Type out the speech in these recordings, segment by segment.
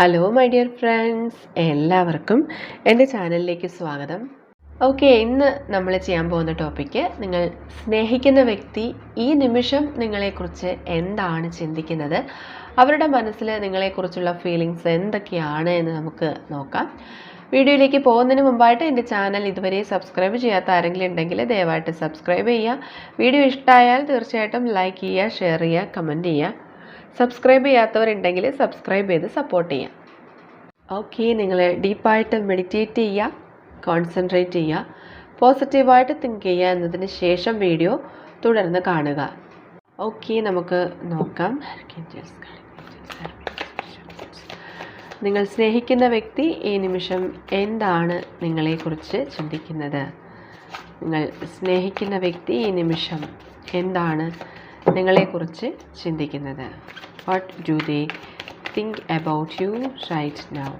Hello my dear friends എല്ലാവർക്കും എന്റെ ചാനലിലേക്ക് സ്വാഗതം. ഓക്കെ ഇന്ന് നമ്മൾ ചെയ്യാൻ പോകുന്ന ടോപ്പിക്ക് നിങ്ങൾ സ്നേഹിക്കുന്ന വ്യക്തി ഈ നിമിഷം നിങ്ങളെക്കുറിച്ച് എന്താണ് ചിന്തിക്കുന്നത്? അവരുടെ മനസ്സിൽ നിങ്ങളെക്കുറിച്ചുള്ള ഫീലിങ്സ് എന്തൊക്കെയാണ് എന്ന് നമുക്ക് നോക്കാം. വീഡിയോയിലേക്ക് പോകുന്നതിന് മുമ്പായിട്ട് എന്റെ ചാനൽ ഇതുവരെ സബ്സ്ക്രൈബ് ചെയ്യാത്ത ആരെങ്കിലും ഉണ്ടെങ്കിൽ ദയവായിട്ട് സബ്സ്ക്രൈബ് ചെയ്യുക. വീഡിയോ ഇഷ്ടമായാൽ തീർച്ചയായിട്ടും ലൈക്ക് ചെയ്യുക ഷെയർ ചെയ്യുക കമന്റ് ചെയ്യുക. സബ്സ്ക്രൈബ് ചെയ്യാത്തവരുണ്ടെങ്കിൽ സബ്സ്ക്രൈബ് ചെയ്ത് സപ്പോർട്ട് ചെയ്യാം. ഓക്കെ നിങ്ങൾ ഡീപ്പായിട്ട് മെഡിറ്റേറ്റ് ചെയ്യുക കോൺസെൻട്രേറ്റ് ചെയ്യുക പോസിറ്റീവായിട്ട് തിങ്ക് ചെയ്യുക എന്നതിന് ശേഷം വീഡിയോ തുടർന്ന് കാണുക. ഓക്കെ നമുക്ക് നോക്കാം. നിങ്ങൾ സ്നേഹിക്കുന്ന വ്യക്തി ഈ നിമിഷം എന്താണ് നിങ്ങളെക്കുറിച്ച് ചിന്തിക്കുന്നത്? നിങ്ങൾ സ്നേഹിക്കുന്ന വ്യക്തി ഈ നിമിഷം എന്താണ് നിങ്ങളെക്കുറിച്ച് ചിന്തിക്കുന്നത്? What do they think about you right now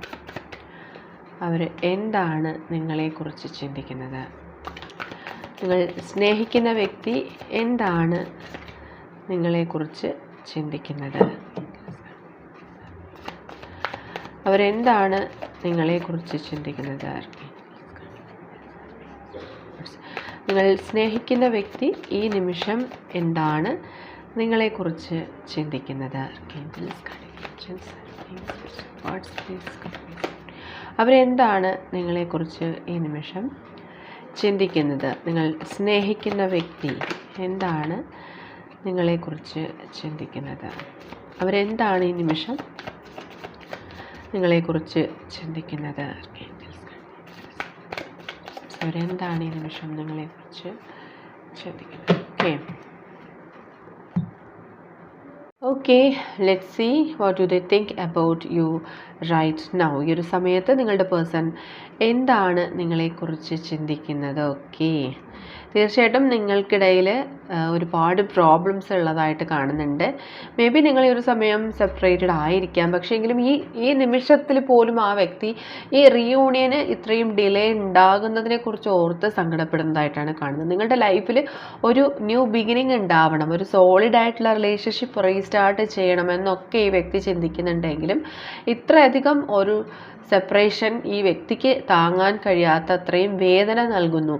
അവർ എന്താണ് നിങ്ങളെക്കുറിച്ച് ചിന്തിക്കുന്നത്? നിങ്ങൾ സ്നേഹിക്കുന്ന വ്യക്തി എന്താണ് നിങ്ങളെക്കുറിച്ച് ചിന്തിക്കുന്നത്? അവരെന്താണ് നിങ്ങളെക്കുറിച്ച് ചിന്തിക്കുന്നത്? നിങ്ങൾ സ്നേഹിക്കുന്ന വ്യക്തി ഈ നിമിഷം എന്താണ് നിങ്ങളെക്കുറിച്ച് ചിന്തിക്കുന്നത് അവരെന്താണ് നിങ്ങളെക്കുറിച്ച് ഈ നിമിഷം ചിന്തിക്കുന്നത്? നിങ്ങൾ സ്നേഹിക്കുന്ന വ്യക്തി എന്താണ് നിങ്ങളെക്കുറിച്ച് ചിന്തിക്കുന്നത്? അവരെന്താണ് ഈ നിമിഷം നിങ്ങളെക്കുറിച്ച് ചിന്തിക്കുന്നത്? അവരെന്താണ് ഈ നിമിഷം നിങ്ങളെക്കുറിച്ച് ചിന്തിക്കുന്നത്? Okay okay let see what you they think about you right now ഈ ഒരു സമയത്ത് നിങ്ങളുടെ പേഴ്സൺ എന്താണ് നിങ്ങളെക്കുറിച്ച് ചിന്തിക്കുന്നത്? ഓക്കെ തീർച്ചയായിട്ടും നിങ്ങൾക്കിടയിൽ ഒരുപാട് പ്രോബ്ലംസ് ഉള്ളതായിട്ട് കാണുന്നുണ്ട്. മേ ബി നിങ്ങൾ ഈ ഒരു സമയം സെപ്പറേറ്റഡ് ആയിരിക്കാം. പക്ഷേ എങ്കിലും ഈ ഈ നിമിഷത്തിൽ പോലും ആ വ്യക്തി ഈ റീയൂണിയന് ഇത്രയും ഡിലേ ഉണ്ടാകുന്നതിനെക്കുറിച്ച് ഓർത്ത് സങ്കടപ്പെടുന്നതായിട്ടാണ് കാണുന്നത്. നിങ്ങളുടെ ലൈഫിൽ ഒരു ന്യൂ ബിഗിനിങ് ഉണ്ടാവണം. ഒരു സോളിഡ് ആയിട്ടുള്ള റിലേഷൻഷിപ്പ് റീസ്റ്റാർട്ട് ചെയ്യണമെന്നൊക്കെ ഈ വ്യക്തി ചിന്തിക്കുന്നുണ്ടെങ്കിലും ഇത്രയധികം ഒരു സെപ്പറേഷൻ ഈ വ്യക്തിക്ക് താങ്ങാൻ കഴിയാത്തത്രയും വേദന നൽകുന്നു.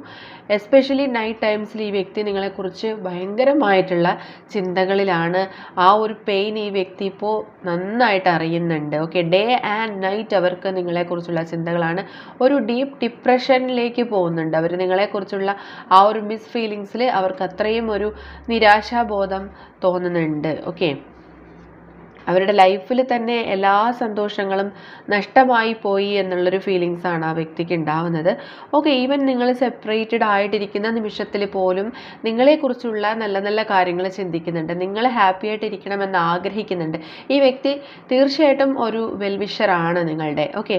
എസ്പെഷ്യലി നൈറ്റ് ടൈംസിൽ ഈ വ്യക്തി നിങ്ങളെക്കുറിച്ച് ഭയങ്കരമായിട്ടുള്ള ചിന്തകളിലാണ്. ആ ഒരു പെയിൻ ഈ വ്യക്തി ഇപ്പോൾ നന്നായിട്ട് അറിയുന്നുണ്ട്. ഓക്കെ ഡേ ആൻഡ് നൈറ്റ് അവർക്ക് നിങ്ങളെക്കുറിച്ചുള്ള ചിന്തകളാണ്. ഒരു ഡീപ്പ് ഡിപ്രഷനിലേക്ക് പോകുന്നുണ്ട്. അവർ നിങ്ങളെക്കുറിച്ചുള്ള ആ ഒരു മിസ് ഫീലിങ്സിൽ അവർക്ക് അത്രയും ഒരു നിരാശാബോധം തോന്നുന്നുണ്ട്. ഓക്കെ അവരുടെ ലൈഫിൽ തന്നെ എല്ലാ സന്തോഷങ്ങളും നഷ്ടമായി പോയി എന്നുള്ളൊരു ഫീലിങ്സ് ആണ് ആ വ്യക്തിക്ക് ഉണ്ടാവുന്നത്. ഓക്കെ ഈവൻ നിങ്ങൾ സെപ്പറേറ്റഡ് ആയിട്ടിരിക്കുന്ന നിമിഷത്തിൽ പോലും നിങ്ങളെക്കുറിച്ചുള്ള നല്ല നല്ല കാര്യങ്ങൾ ചിന്തിക്കുന്നുണ്ട്. നിങ്ങൾ ഹാപ്പി ആയിട്ടിരിക്കണമെന്ന് ആഗ്രഹിക്കുന്നുണ്ട്. ഈ വ്യക്തി തീർച്ചയായിട്ടും ഒരു വെൽവിഷറാണ് നിങ്ങളുടെ. ഓക്കെ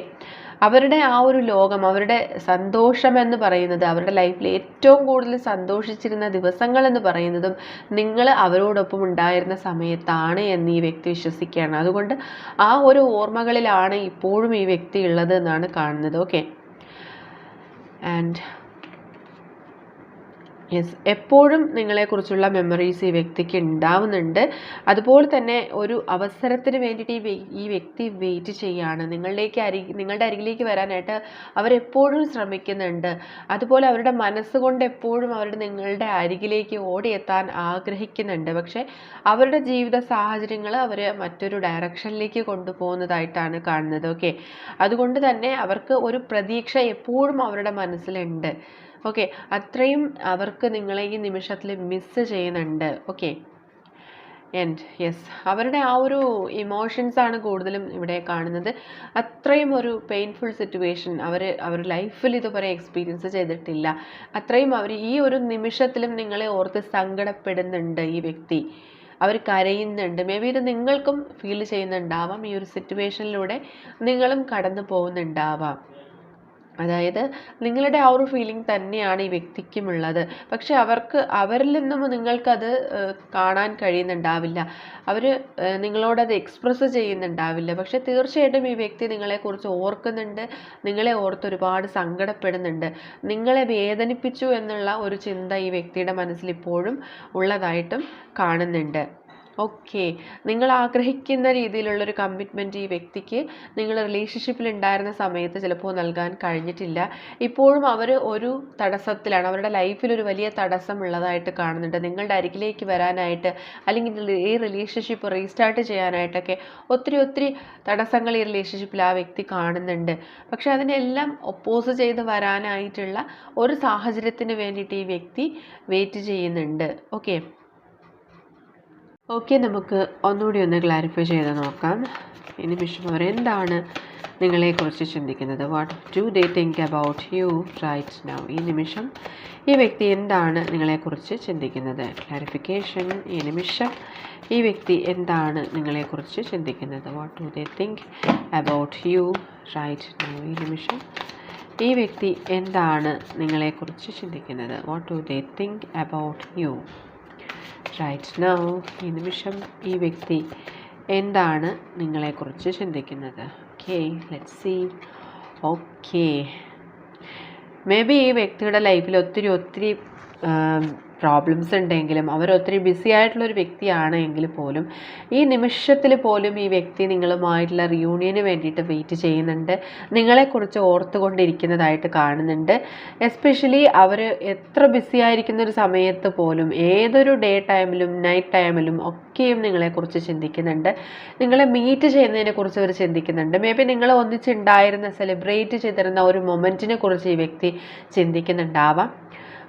അവരുടെ ആ ഒരു ലോകം അവരുടെ സന്തോഷം എന്ന് പറയുന്നത് അവരുടെ ലൈഫിൽ ഏറ്റവും കൂടുതൽ സന്തോഷിച്ചിരുന്ന ദിവസങ്ങൾ എന്ന് പറയുന്നതും നിങ്ങൾ അവരോടൊപ്പം ഉണ്ടായിരുന്ന സമയത്താണ് എന്ന് ഈ വ്യക്തി വിശ്വസിക്കുകയാണ്. അതുകൊണ്ട് ആ ഒരു ഓർമ്മകളിലാണ് ഇപ്പോഴും ഈ വ്യക്തി ഉള്ളത് എന്നാണ് കാണുന്നത്. ഓക്കെ ആൻഡ് യെസ് എപ്പോഴും നിങ്ങളെക്കുറിച്ചുള്ള മെമ്മറീസ് ഈ വ്യക്തിക്ക് ഉണ്ടാവുന്നുണ്ട്. അതുപോലെ തന്നെ ഒരു അവസരത്തിന് വേണ്ടിയിട്ട് ഈ ഈ വ്യക്തി വെയിറ്റ് ചെയ്യുകയാണ് നിങ്ങളിലേക്ക് അരി നിങ്ങളുടെ അരികിലേക്ക് വരാനായിട്ട് അവരെപ്പോഴും ശ്രമിക്കുന്നുണ്ട്. അതുപോലെ അവരുടെ മനസ്സുകൊണ്ട് എപ്പോഴും അവരുടെ നിങ്ങളുടെ അരികിലേക്ക് ഓടിയെത്താൻ ആഗ്രഹിക്കുന്നുണ്ട്. പക്ഷേ അവരുടെ ജീവിത സാഹചര്യങ്ങൾ അവരെ മറ്റൊരു ഡയറക്ഷനിലേക്ക് കൊണ്ടുപോകുന്നതായിട്ടാണ് കാണുന്നത്. ഓക്കെ അതുകൊണ്ട് തന്നെ അവർക്ക് ഒരു പ്രതീക്ഷ എപ്പോഴും അവരുടെ മനസ്സിലുണ്ട്. ഓക്കെ അത്രയും അവർക്ക് നിങ്ങളെ ഈ നിമിഷത്തിൽ മിസ്സ് ചെയ്യുന്നുണ്ട്. ഓക്കെ ആൻഡ് യെസ് അവരുടെ ആ ഒരു ഇമോഷൻസ് ആണ് കൂടുതലും ഇവിടെ കാണുന്നത്. അത്രയും ഒരു പെയിൻഫുൾ സിറ്റുവേഷൻ അവർ അവർ ലൈഫിൽ ഇതുവരെ എക്സ്പീരിയൻസ് ചെയ്തിട്ടില്ല. അത്രയും അവർ ഈ ഒരു നിമിഷത്തിലും നിങ്ങളെ ഓർത്ത് സങ്കടപ്പെടുന്നുണ്ട് ഈ വ്യക്തി. അവർ കരയുന്നുണ്ട്. മേ ബി ഇത് നിങ്ങൾക്കും ഫീൽ ചെയ്യുന്നുണ്ടാവാം. ഈ ഒരു സിറ്റുവേഷനിലൂടെ നിങ്ങളും കടന്നു പോകുന്നുണ്ടാവാം അതായത് നിങ്ങളുടെ ആ ഒരു ഫീലിംഗ് തന്നെയാണ് ഈ വ്യക്തിക്കുമുള്ളത്. പക്ഷെ അവർക്ക് അവരിൽ നിന്നും നിങ്ങൾക്കത് കാണാൻ കഴിയുന്നുണ്ടാവില്ല. അവർ നിങ്ങളോടത് എക്സ്പ്രസ് ചെയ്യുന്നുണ്ടാവില്ല. പക്ഷെ തീർച്ചയായിട്ടും ഈ വ്യക്തി നിങ്ങളെക്കുറിച്ച് ഓർക്കുന്നുണ്ട്. നിങ്ങളെ ഓർത്ത് ഒരുപാട് സങ്കടപ്പെടുന്നുണ്ട്. നിങ്ങളെ വേദനിപ്പിച്ചു എന്നുള്ള ഒരു ചിന്ത ഈ വ്യക്തിയുടെ മനസ്സിൽ ഇപ്പോഴും ഉള്ളതായിട്ടും കാണുന്നുണ്ട്. ഓക്കെ നിങ്ങൾ ആഗ്രഹിക്കുന്ന രീതിയിലുള്ളൊരു കമ്മിറ്റ്മെന്റ് ഈ വ്യക്തിക്ക് നിങ്ങൾ റിലേഷൻഷിപ്പിൽ ഉണ്ടായിരുന്ന സമയത്ത് ചിലപ്പോൾ നൽകാൻ കഴിഞ്ഞിട്ടില്ല. ഇപ്പോഴും അവർ ഒരു തടസ്സത്തിലാണ്. അവരുടെ ലൈഫിൽ ഒരു വലിയ തടസ്സം ഉള്ളതായിട്ട് കാണുന്നുണ്ട്. നിങ്ങളുടെ അരികിലേക്ക് വരാനായിട്ട് അല്ലെങ്കിൽ ഈ റിലേഷൻഷിപ്പ് റീസ്റ്റാർട്ട് ചെയ്യാനായിട്ടൊക്കെ ഒത്തിരി ഒത്തിരി തടസ്സങ്ങൾ ഈ റിലേഷൻഷിപ്പിൽ ആ വ്യക്തി കാണുന്നുണ്ട്. പക്ഷേ അതിനെല്ലാം ഒപ്പോസ് ചെയ്ത് വരാനായിട്ടുള്ള ഒരു സാഹചര്യത്തിന് വേണ്ടിയിട്ട് ഈ വ്യക്തി വെയിറ്റ് ചെയ്യുന്നുണ്ട്. ഓക്കെ ഓക്കെ നമുക്ക് ഒന്നുകൂടി ഒന്ന് ക്ലാരിഫൈ ചെയ്ത് നോക്കാം. ഇനി നിമിഷം അവർ എന്താണ് നിങ്ങളെക്കുറിച്ച് ചിന്തിക്കുന്നത്? What do they think about you right now ഈ നിമിഷം ഈ വ്യക്തി എന്താണ് നിങ്ങളെക്കുറിച്ച് ചിന്തിക്കുന്നത്? ക്ലാരിഫിക്കേഷൻ ഈ നിമിഷം ഈ വ്യക്തി എന്താണ് നിങ്ങളെക്കുറിച്ച് ചിന്തിക്കുന്നത്? What do they think about you right now ഈ നിമിഷം ഈ വ്യക്തി എന്താണ് നിങ്ങളെക്കുറിച്ച് ചിന്തിക്കുന്നത്? What do they think about you right now ഈ നിമിഷം ഈ വ്യക്തി എന്താണ് നിങ്ങളെക്കുറിച്ച് ചിന്തിക്കുന്നത്? Okay let see okay maybe ഈ വ്യക്തിയുടെ ലൈഫിൽ ഒത്തിരി ഒത്തിരി പ്രോബ്ലംസ് ഉണ്ടെങ്കിലും അവർ ഒത്തിരി ബിസി ആയിട്ടുള്ളൊരു വ്യക്തിയാണ് എങ്കിൽ പോലും ഈ നിമിഷത്തിൽ പോലും ഈ വ്യക്തി നിങ്ങളുമായിട്ടുള്ള റിയൂണിയന് വേണ്ടിയിട്ട് വെയിറ്റ് ചെയ്യുന്നുണ്ട്. നിങ്ങളെക്കുറിച്ച് ഓർത്തുകൊണ്ടിരിക്കുന്നതായിട്ട് കാണുന്നുണ്ട്. എസ്പെഷ്യലി അവർ എത്ര ബിസി ആയിരിക്കുന്ന ഒരു സമയത്ത് പോലും ഏതൊരു ഡേ ടൈമിലും നൈറ്റ് ടൈമിലും ഒക്കെയും നിങ്ങളെക്കുറിച്ച് ചിന്തിക്കുന്നുണ്ട്. നിങ്ങളെ മീറ്റ് ചെയ്യുന്നതിനെക്കുറിച്ച് അവർ ചിന്തിക്കുന്നുണ്ട്. മേ ബി നിങ്ങൾ ഒന്നിച്ചുണ്ടായിരുന്ന സെലിബ്രേറ്റ് ചെയ്തിരുന്ന ഒരു മൊമെന്റിനെ കുറിച്ച് ഈ വ്യക്തി ചിന്തിക്കുന്നുണ്ടാവാം.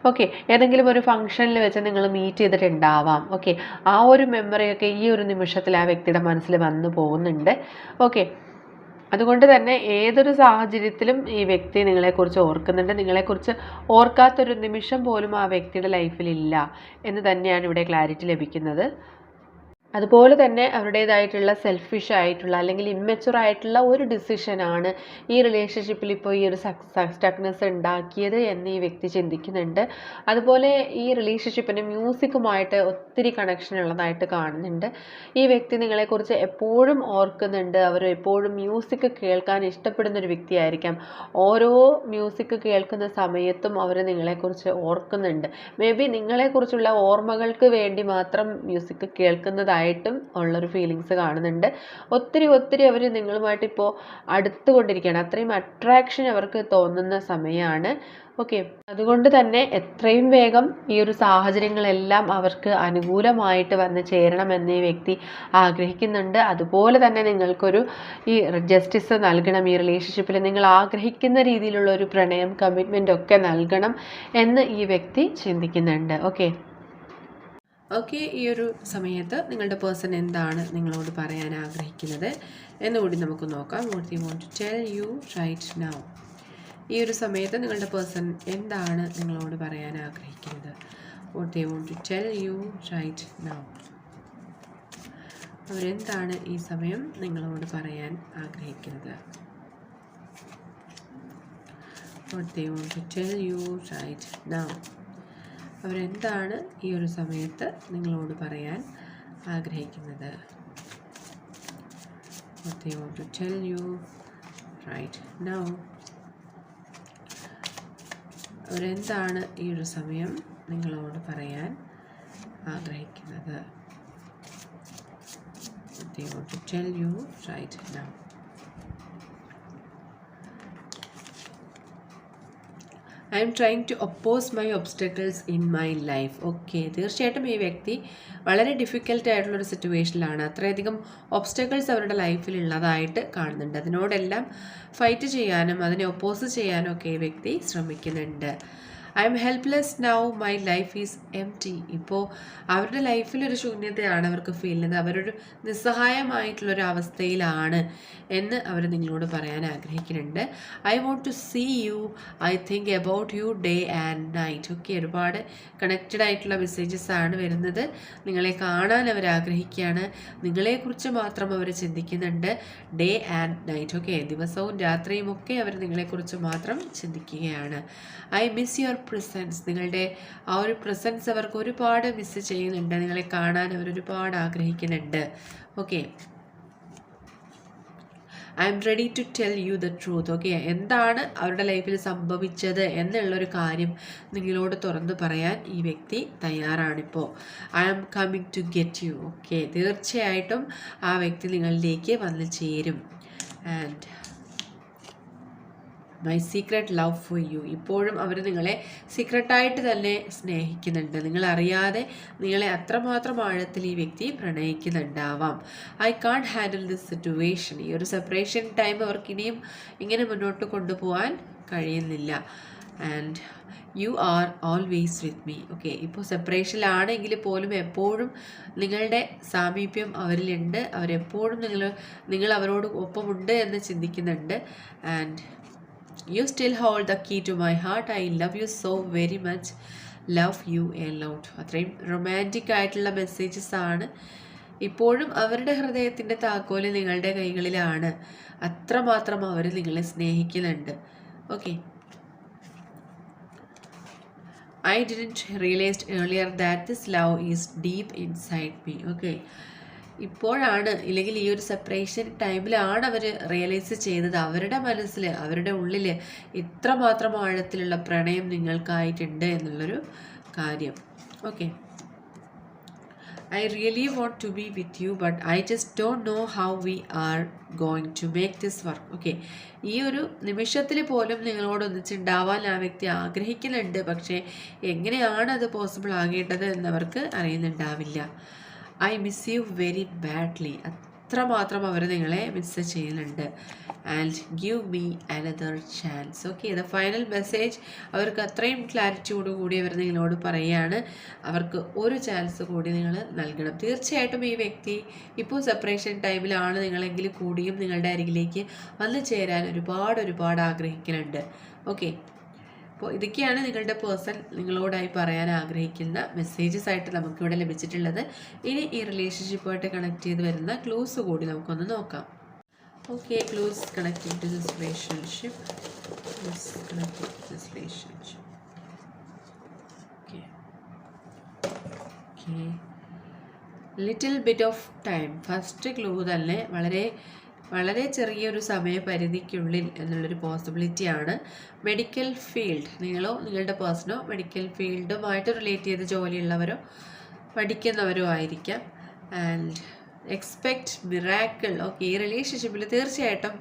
ഓക്കെ ഏതെങ്കിലും ഒരു ഫംഗ്ഷനിൽ വെച്ച് നിങ്ങൾ മീറ്റ് ചെയ്തിട്ടുണ്ടാവാം. ഓക്കെ ആ ഒരു മെമ്മറിയൊക്കെ ഈ ഒരു നിമിഷത്തിൽ ആ വ്യക്തിയുടെ മനസ്സിൽ വന്നു പോകുന്നുണ്ട്. ഓക്കെ അതുകൊണ്ട് തന്നെ ഏതൊരു സാഹചര്യത്തിലും ഈ വ്യക്തി നിങ്ങളെക്കുറിച്ച് ഓർക്കുന്നുണ്ട്. നിങ്ങളെക്കുറിച്ച് ഓർക്കാത്തൊരു നിമിഷം പോലും ആ വ്യക്തിയുടെ ലൈഫിലില്ല എന്ന് തന്നെയാണ് ഇവിടെ ക്ലാരിറ്റി ലഭിക്കുന്നത്. അതുപോലെ തന്നെ അവരുടേതായിട്ടുള്ള സെൽഫിഷ് ആയിട്ടുള്ള അല്ലെങ്കിൽ ഇമ്മച്ചുർ ആയിട്ടുള്ള ഒരു ഡിസിഷനാണ് ഈ റിലേഷൻഷിപ്പിൽ ഇപ്പോൾ ഈ ഒരു സ്റ്റക്നെസ് ഉണ്ടാക്കിയത് എന്ന് ഈ വ്യക്തി ചിന്തിക്കുന്നുണ്ട്. അതുപോലെ ഈ റിലേഷൻഷിപ്പിന് മ്യൂസിക്കുമായിട്ട് ഒത്തിരി കണക്ഷൻ ഉള്ളതായിട്ട് കാണുന്നുണ്ട്. ഈ വ്യക്തി നിങ്ങളെക്കുറിച്ച് എപ്പോഴും ഓർക്കുന്നുണ്ട്. അവർ എപ്പോഴും മ്യൂസിക് കേൾക്കാൻ ഇഷ്ടപ്പെടുന്ന ഒരു വ്യക്തിയായിരിക്കാം. ഓരോ മ്യൂസിക് കേൾക്കുന്ന സമയത്തും അവർ നിങ്ങളെക്കുറിച്ച് ഓർക്കുന്നുണ്ട്. മേ ബി നിങ്ങളെക്കുറിച്ചുള്ള ഓർമ്മകൾക്ക് വേണ്ടി മാത്രം മ്യൂസിക് കേൾക്കുന്നതായി ആയിട്ടും ഉള്ളൊരു ഫീലിങ്സ് കാണുന്നുണ്ട്. ഒത്തിരി ഒത്തിരി അവർ നിങ്ങളുമായിട്ട് ഇപ്പോൾ അടുത്തുകൊണ്ടിരിക്കുകയാണ്. അത്രയും അട്രാക്ഷൻ അവർക്ക് തോന്നുന്ന സമയമാണ് ഓക്കെ അതുകൊണ്ട് തന്നെ എത്രയും വേഗം ഈ ഒരു സാഹചര്യങ്ങളെല്ലാം അവർക്ക് അനുകൂലമായിട്ട് വന്ന് ചേരണമെന്ന് ഈ വ്യക്തി ആഗ്രഹിക്കുന്നുണ്ട്. അതുപോലെ തന്നെ നിങ്ങൾക്കൊരു ഈ ജസ്റ്റിസ് നൽകണം ഈ റിലേഷൻഷിപ്പിൽ നിങ്ങൾ ആഗ്രഹിക്കുന്ന രീതിയിലുള്ള ഒരു പ്രണയം കമ്മിറ്റ്മെന്റ് ഒക്കെ നൽകണം എന്ന് ഈ വ്യക്തി ചിന്തിക്കുന്നുണ്ട്. ഓക്കെ ഓക്കെ ഈ ഒരു സമയത്ത് നിങ്ങളുടെ പേഴ്സൺ എന്താണ് നിങ്ങളോട് പറയാൻ ആഗ്രഹിക്കുന്നത് എന്നുകൂടി നമുക്ക് നോക്കാം. What you want to tell you right now ഈ ഒരു സമയത്ത് നിങ്ങളുടെ പേഴ്സൺ എന്താണ് നിങ്ങളോട് പറയാൻ ആഗ്രഹിക്കുന്നത്? What you want to tell you right now അവരെന്താണ് ഈ സമയം നിങ്ങളോട് പറയാൻ ആഗ്രഹിക്കുന്നത്? What you want to tell you right now അവരെന്താണ് ഈ ഒരു സമയത്ത് നിങ്ങളോട് പറയാൻ ആഗ്രഹിക്കുന്നത്? അവരെന്താണ് ഈ ഒരു സമയം നിങ്ങളോട് പറയാൻ ആഗ്രഹിക്കുന്നത്? They want to tell you? Right now. I am trying to oppose my obstacles in my life okay തീർച്ചയായിട്ടും ഈ വ്യക്തി വളരെ ഡിഫിക്കൽട്ട് ആയിട്ടുള്ളൊരു സിറ്റുവേഷനിലാണ് അത്രയധികം ഒബ്സ്റ്റക്കിൾസ് അവരുടെ ലൈഫിൽ ഉള്ളതായിട്ട് കാണുന്നുണ്ട്. അതിനോടെല്ലാം ഫൈറ്റ് ചെയ്യാനും അതിനെ ഒപ്പോസ് ചെയ്യാനും ഒക്കെ ഈ വ്യക്തി ശ്രമിക്കുന്നുണ്ട്. I am helpless now my life is empty ഇപ്പോൾ അവരുടെ ലൈഫിലൊരു ശൂന്യതയാണ് അവർക്ക് ഫീൽ ചെയ്യുന്നത്. അവരൊരു നിസ്സഹായമായിട്ടുള്ളൊരു അവസ്ഥയിലാണ് എന്ന് അവർ നിങ്ങളോട് പറയാൻ ആഗ്രഹിക്കുന്നുണ്ട്. I want to see you I think about you day and night ഒക്കെ ഒരുപാട് കണക്റ്റഡ് ആയിട്ടുള്ള മെസ്സേജസ് ആണ് വരുന്നത്. നിങ്ങളെ കാണാൻ അവർ ആഗ്രഹിക്കുകയാണ്. നിങ്ങളെക്കുറിച്ച് മാത്രം അവർ ചിന്തിക്കുന്നുണ്ട്. ഡേ ആൻഡ് നൈറ്റ് ഓക്കെ ദിവസവും രാത്രിയും ഒക്കെ അവർ നിങ്ങളെക്കുറിച്ച് മാത്രം ചിന്തിക്കുകയാണ്. ഐ മിസ് യുവർ പ്രസൻസ് നിങ്ങളുടെ ആ ഒരു പ്രസൻസ് അവർക്ക് ഒരുപാട് മിസ് ചെയ്യുന്നുണ്ട്. നിങ്ങളെ കാണാൻ അവർ ഒരുപാട് ആഗ്രഹിക്കുന്നുണ്ട്. Okay I am ready to tell you the truth okay എന്താണ് അവരുടെ ലൈഫിൽ സംഭവിച്ചത് എന്നുള്ളൊരു കാര്യം നിങ്ങളോട് തുറന്നു പറയാൻ ഈ വ്യക്തി തയ്യാറാണിപ്പോൾ I am coming to get you okay തീർച്ചയായിട്ടും ആ വ്യക്തി നിങ്ങളിലേക്ക് വന്ന് ചേരും. And my secret love for you ഇപ്പോഴും അവർ നിങ്ങളെ സീക്രട്ടായിട്ട് തന്നെ സ്നേഹിക്കുന്നുണ്ട്. നിങ്ങളറിയാതെ നിങ്ങളെ അത്രമാത്രം ആഴത്തിൽ ഈ വ്യക്തി പ്രണയിക്കുന്നുണ്ടാവാം. I can't handle this situation ഈ ഒരു സെപ്പറേഷൻ ടൈം അവർക്ക് ഇനിയും ഇങ്ങനെ മുന്നോട്ട് കൊണ്ടുപോകാൻ കഴിയുന്നില്ല. And you are always with me okay ഇപ്പോൾ സെപ്പറേഷനിലാണെങ്കിൽ പോലും എപ്പോഴും നിങ്ങളുടെ സാമീപ്യം അവരിലുണ്ട്. അവരെപ്പോഴും നിങ്ങൾ നിങ്ങൾ അവരോട് ഒപ്പമുണ്ട് എന്ന് ചിന്തിക്കുന്നുണ്ട്. And you still hold the key to my heart I love you so very much love you a lot അത്രയും റൊമാന്റിക് ആയിട്ടുള്ള മെസ്സേജസ് ആണ്. ഇപ്പോഴും അവരുടെ ഹൃദയത്തിന്റെ താക്കോൽ നിങ്ങളുടെ കൈകളിലാണ്. അത്രമാത്രം അവർ നിങ്ങളെ സ്നേഹിക്കുന്നുണ്ട് okay I didn't realised earlier that this love is deep inside me okay ഇപ്പോഴാണ് ഇല്ലെങ്കിൽ ഈ ഒരു സെപ്പറേഷൻ ടൈമിലാണ് അവർ റിയലൈസ് ചെയ്തത്. അവരുടെ മനസ്സിൽ അവരുടെ ഉള്ളിൽ ഇത്രമാത്രം ആഴത്തിലുള്ള പ്രണയം നിങ്ങൾക്കായിട്ടുണ്ട് എന്നുള്ളൊരു കാര്യം. Okay I really want to be with you but I just don't know how we are going to make this work okay ഈ ഒരു നിമിഷത്തിൽ പോലും നിങ്ങളോട് ഒന്നിച്ചുണ്ടാവാൻ ആ വ്യക്തി ആഗ്രഹിക്കുന്നുണ്ട് പക്ഷേ എങ്ങനെയാണ് അത് പോസിബിൾ ആകേണ്ടത് എന്നവർക്ക് അറിയുന്നുണ്ടാവില്ല. I miss you very badly അത്രമാത്രം അവർ നിങ്ങളെ മിസ് ചെയ്യുന്നുണ്ട്. And give me another chance okay the final message അവർക്ക് അത്രയും ക്ലാരിറ്റിയോട് കൂടി അവർ നിങ്ങളോട് പറയുകയാണ് അവർക്ക് ഒരു ചാൻസ് കൂടി നിങ്ങൾ നൽകണം. തീർച്ചയായിട്ടും ഈ വ്യക്തി ഇപ്പോൾ സെപ്പറേഷൻ ടൈമിലാണ് നിങ്ങളെങ്കിൽ കൂടിയും നിങ്ങളുടെ അരികിലേക്ക് വന്നു ചേരാൻ ഒരുപാട് ഒരുപാട് ആഗ്രഹിക്കുന്നുണ്ട്. ഓക്കെ അപ്പോൾ ഇതൊക്കെയാണ് നിങ്ങളുടെ പേഴ്സൺ നിങ്ങളോടായി പറയാൻ ആഗ്രഹിക്കുന്ന മെസ്സേജസ് ആയിട്ട് നമുക്കിവിടെ ലഭിച്ചിട്ടുള്ളത്. ഇനി ഈ റിലേഷൻഷിപ്പുമായിട്ട് കണക്ട് ചെയ്ത് വരുന്ന ക്ലൂസ് കൂടി നമുക്കൊന്ന് നോക്കാം. Okay clues connecting to this relationship clues connecting to this relationship little bit of time first clue തന്നെ വളരെ വളരെ ചെറിയൊരു സമയപരിധിക്കുള്ളിൽ എന്നുള്ളൊരു പോസിബിലിറ്റിയാണ് മെഡിക്കൽ ഫീൽഡ് നിങ്ങളോ നിങ്ങളുടെ പേഴ്സണോ മെഡിക്കൽ ഫീൽഡുമായിട്ട് റിലേറ്റ് ചെയ്ത് ജോലിയുള്ളവരോ പഠിക്കുന്നവരോ ആയിരിക്കാം. ആൻഡ് എക്സ്പെക്റ്റ് മിറാക്കിൾ ഓക്കെ ഈ റിലേഷൻഷിപ്പിൽ തീർച്ചയായിട്ടും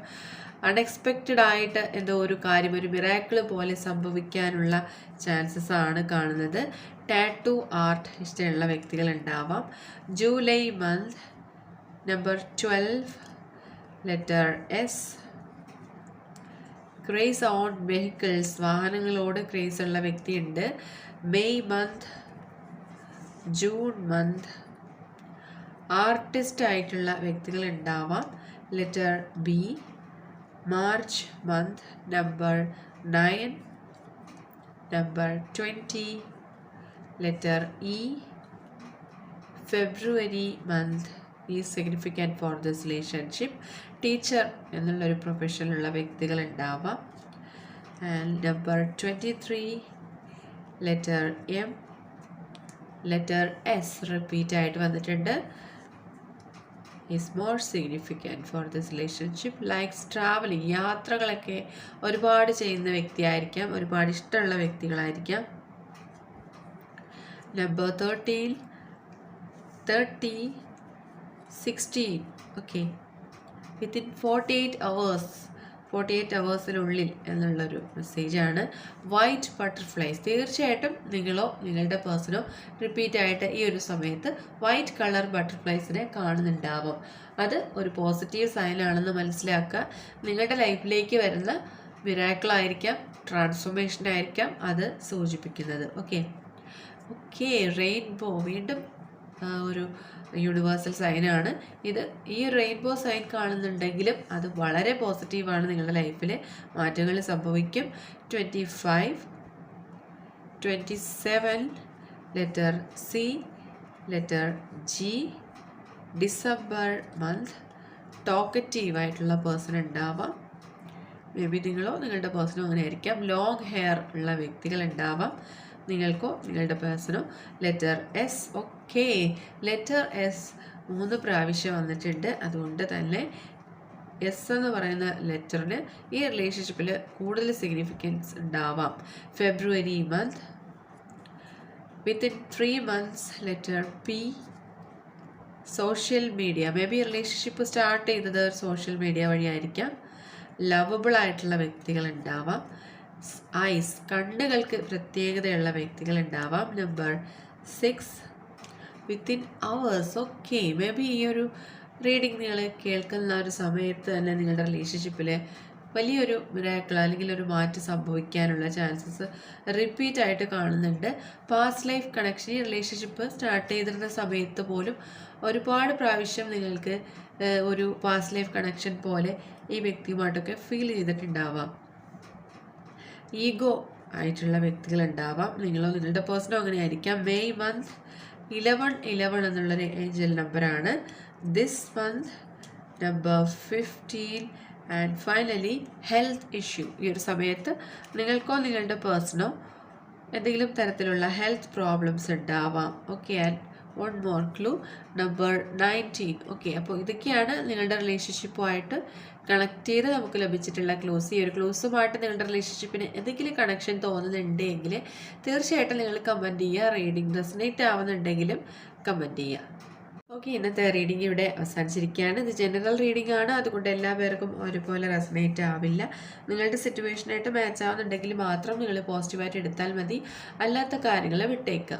അൺഎക്സ്പെക്റ്റഡ് ആയിട്ട് എന്തോ ഒരു കാര്യം ഒരു മിറാക്കിൾ പോലെ സംഭവിക്കാനുള്ള ചാൻസസ് ആണ് കാണുന്നത്. ടാറ്റു ആർട്ട് ഇഷ്ടമുള്ള വ്യക്തികൾ ഉണ്ടാവാം. July month number twelve letter S. Craze on vehicles. വാഹനങ്ങളോട് craze ഉള്ള വ്യക്തിയുണ്ട്. May month June month. Artist ആയിട്ടുള്ള വ്യക്തികൾ ഉണ്ടാവാം. Letter B. March month number nine number twenty letter E. February month. ഈ significant for this relationship teacher എന്നുള്ളൊരു പ്രൊഫഷനിലുള്ള വ്യക്തികൾ ഉണ്ടാവാം and number twenty three letter M letter S repeat ആയിട്ട് വന്നിട്ടുണ്ട്. Is more significant for this relationship likes travelling യാത്രകളൊക്കെ ഒരുപാട് ചെയ്യുന്ന വ്യക്തിയായിരിക്കാം. ഒരുപാട് ഇഷ്ടമുള്ള വ്യക്തികളായിരിക്കാം. Number thirteen thirty sixteen okay within forty eight hours forty eight അവേഴ്സിനുള്ളിൽ എന്നുള്ളൊരു മെസ്സേജാണ് വൈറ്റ് ബട്ടർഫ്ലൈസ് തീർച്ചയായിട്ടും നിങ്ങളോ നിങ്ങളുടെ പേഴ്സണോ റിപ്പീറ്റായിട്ട് ഈ ഒരു സമയത്ത് വൈറ്റ് കളർ ബട്ടർഫ്ലൈസിനെ കാണുന്നുണ്ടാവും. അത് ഒരു പോസിറ്റീവ് സൈനാണെന്ന് മനസ്സിലാക്കുക. നിങ്ങളുടെ ലൈഫിലേക്ക് വരുന്ന മിറാക്കിളായിരിക്കാം ട്രാൻസ്ഫോർമേഷൻ ആയിരിക്കാം അത് സൂചിപ്പിക്കുന്നത്. ഓക്കെ ഓക്കെ റെയിൻബോ വീണ്ടും ഒരു യൂണിവേഴ്സൽ സൈനാണ് ഇത് ഈ റെയിൻബോ സൈൻ കാണുന്നുണ്ടെങ്കിലും അത് വളരെ പോസിറ്റീവാണ് നിങ്ങളുടെ ലൈഫിൽ മാറ്റങ്ങൾ സംഭവിക്കും. Twenty five twenty seven letter C letter G December month ടോക്കറ്റീവായിട്ടുള്ള person ഉണ്ടാവാം. മേ ബി നിങ്ങളോ നിങ്ങളുടെ പേഴ്സണോ അങ്ങനെ ആയിരിക്കാം. ലോങ് ഹെയർ ഉള്ള വ്യക്തികൾ ഉണ്ടാവാം. നിങ്ങൾക്കോ നിങ്ങളുടെ പേഴ്സണോ letter S okay letter S മൂന്ന് പ്രാവശ്യം വന്നിട്ടുണ്ട്. അതുകൊണ്ട് തന്നെ എസ് എന്ന് പറയുന്ന ലെറ്ററിന് ഈ റിലേഷൻഷിപ്പിൽ കൂടുതൽ സിഗ്നിഫിക്കൻസ് ഉണ്ടാവാം. February month within three months letter P social media may be relationship start ചെയ്തത് സോഷ്യൽ മീഡിയ വഴിയായിരിക്കാം. ലവബിൾ ആയിട്ടുള്ള വ്യക്തികൾ ഉണ്ടാവാം. ഐസ് കണ്ണുകൾക്ക് പ്രത്യേകതയുള്ള വ്യക്തികൾ ഉണ്ടാവാം number six. Within hours okay may be ഈ ഒരു റീഡിങ് നിങ്ങൾ കേൾക്കുന്ന ഒരു സമയത്ത് തന്നെ നിങ്ങളുടെ റിലേഷൻഷിപ്പിൽ വലിയൊരു മിറാക്കിൾ അല്ലെങ്കിൽ ഒരു മാറ്റം സംഭവിക്കാനുള്ള ചാൻസസ് റിപ്പീറ്റ് ആയിട്ട് കാണുന്നുണ്ട്. പാസ്റ്റ് ലൈഫ് കണക്ഷൻ ഈ റിലേഷൻഷിപ്പ് സ്റ്റാർട്ട് ചെയ്തിരുന്ന സമയത്ത് പോലും ഒരുപാട് പ്രാവശ്യം നിങ്ങൾക്ക് ഒരു പാസ്റ്റ് ലൈഫ് കണക്ഷൻ പോലെ ഈ വ്യക്തിയുമായിട്ടൊക്കെ ഫീൽ ചെയ്തിട്ടുണ്ടാവാം. ഈഗോ ആയിട്ടുള്ള വ്യക്തികൾ ഉണ്ടാവാം നിങ്ങളോ നിങ്ങളുടെ പേഴ്സണോ അങ്ങനെ ആയിരിക്കാം മെയ് മന്ത് ഇലവൺ ഇലവൺ എന്നുള്ളൊരു ഏഞ്ചൽ നമ്പറാണ് this month number fifteen and finally health issue ഈ ഒരു സമയത്ത് നിങ്ങൾക്കോ നിങ്ങളുടെ പേഴ്സണോ എന്തെങ്കിലും തരത്തിലുള്ള ഹെൽത്ത് പ്രോബ്ലംസ് ഉണ്ടാവാം. Okay and one more clue number nineteen okay അപ്പോൾ ഇതൊക്കെയാണ് നിങ്ങളുടെ റിലേഷൻഷിപ്പുമായിട്ട് കണക്ട് ചെയ്ത് നമുക്ക് ലഭിച്ചിട്ടുള്ള ക്ലോസ് ഈ ഒരു ക്ലൂസുമായിട്ട് നിങ്ങളുടെ റിലേഷൻഷിപ്പിന് എന്തെങ്കിലും കണക്ഷൻ തോന്നുന്നുണ്ടെങ്കിൽ തീർച്ചയായിട്ടും നിങ്ങൾ കമന്റ് ചെയ്യുക റീഡിങ് റെസനേറ്റ് ആവുന്നുണ്ടെങ്കിലും കമന്റ് ചെയ്യുക. ഓക്കെ ഇന്നത്തെ റീഡിംഗ് ഇവിടെ അവസാനിച്ചിരിക്കുകയാണ്. ഇത് ജനറൽ റീഡിംഗ് ആണ്. അതുകൊണ്ട് എല്ലാ പേർക്കും ഒരുപോലെ റെസനേറ്റ് ആവില്ല. നിങ്ങളുടെ സിറ്റുവേഷനായിട്ട് മാച്ച് ആവുന്നുണ്ടെങ്കിൽ മാത്രം നിങ്ങൾ പോസിറ്റീവായിട്ട് എടുത്താൽ മതി. അല്ലാത്ത കാര്യങ്ങൾ വിട്ടേക്കുക